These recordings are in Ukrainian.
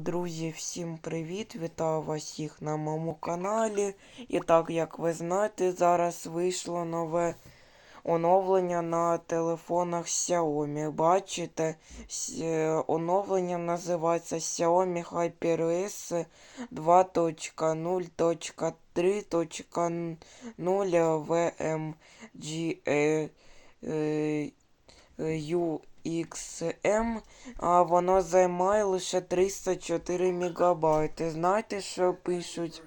Друзі, всім привіт! Вітаю вас всіх на моєму каналі. І так, як ви знаєте, зараз вийшло нове оновлення на телефонах Xiaomi. Бачите, е, оновлення називається Xiaomi HyperOS 2.0.3.0 VMG е, а воно займає лише 304 мегабайти. Знаєте, що пишуть?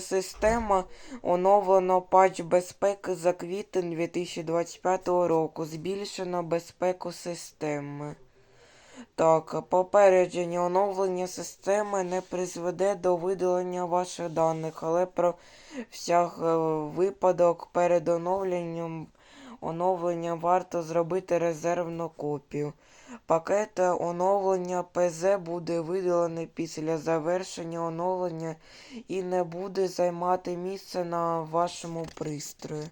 Система оновлено патч безпеки за квітень 2025 року. Збільшено безпеку системи. Так, попередження оновлення системи не призведе до видалення ваших даних, але про всяк е, випадок перед оновленням оновлення варто зробити резервну копію. Пакет оновлення ПЗ буде видалений після завершення оновлення і не буде займати місце на вашому пристрої.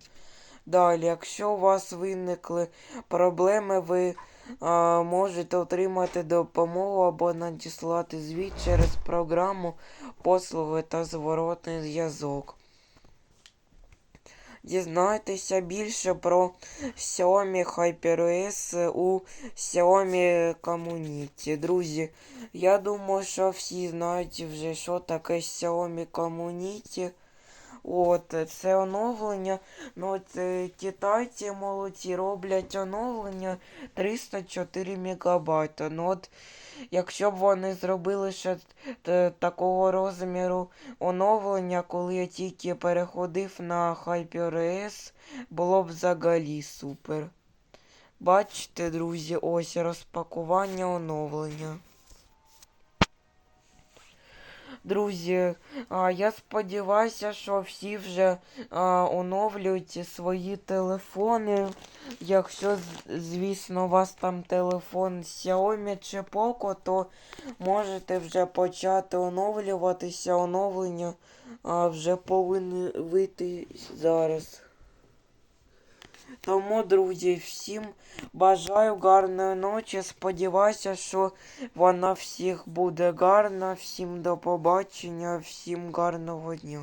Далі, якщо у вас виникли проблеми, ви а, можете отримати допомогу або надіслати звіт через програму послуги та зворотний зв'язок. Дізнайтеся більше про Xiaomi HyperOS у Xiaomi Community. Друзі, я думаю, що всі знають вже, що таке Xiaomi Community. От, це оновлення. Ну, от е, китайці молодці роблять оновлення 304 мегабайта. Ну от, якщо б вони зробили ще т- такого розміру оновлення, коли я тільки переходив на HyperOS, було б взагалі супер. Бачите, друзі, ось розпакування оновлення. Друзі, я сподіваюся, що всі вже оновлюють свої телефони. Якщо, звісно, у вас там телефон Xiaomi чи Poco, то можете вже почати оновлюватися. Оновлення вже повинні вийти зараз. Тому, друзі, всім бажаю гарної ночі. Сподіваюся, що вона всіх буде гарна. Всім до побачення, всім гарного дня.